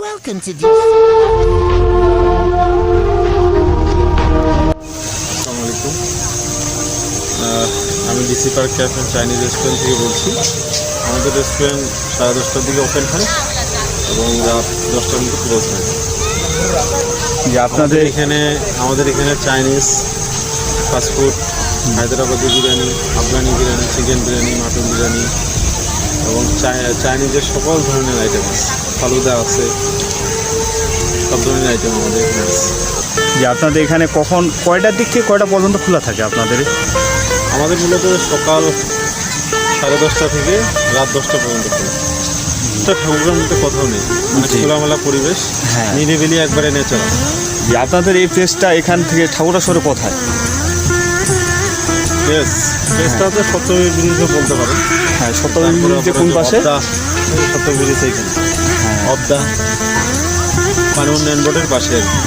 Welcome to. আসসালামু আলাইকুম আমি DC park cafe and Chinese restaurant থেকে বলছি। আমাদের রেস্টুরেন্ট সাড়ে দশটার দিকে ওপেন হয় এবং রাত দশটার মধ্যে ক্লোজ হয়। যে আপনাদের এখানে আমাদের এখানে Chinese fast food Hyderabadi biryani Afghani biryani chicken biryani mutton biryani এবং চাই- চাইনিজের সকল ধরনের আইটেম আছে। ফালুদা আছে। সব ধরনের আইটেম আমাদের এখানে আছে। যে আপনাদের এখানে কখন কয়টার দিক থেকে কয়টা পর্যন্ত খোলা থাকে আপনাদের? আমাদের মূলত সকাল সাড়ে দশটা থেকে রাত দশটা পর্যন্ত খোলা। এটা ঠাকুরের মধ্যে কোথাও নেই। মানে। খোলামেলা পরিবেশ। হ্যাঁ। নিরিবিলি একবারে ন্যাচারাল যে আপনাদের এই প্লেসটা এখান থেকে ঠাকুরাসরে কোথায়? বেশ বেশটা হচ্ছে সত্যবীর ব্রিজও বলতে পারেন হ্যাঁ সপ্তমীর বিরুদ্ধে কোন পাশে? সত্যবীর ব্রিজ এইখানে হ্যাঁ। অবদা। মানে উন্নয়ন বোর্ডের পাশে আর কি।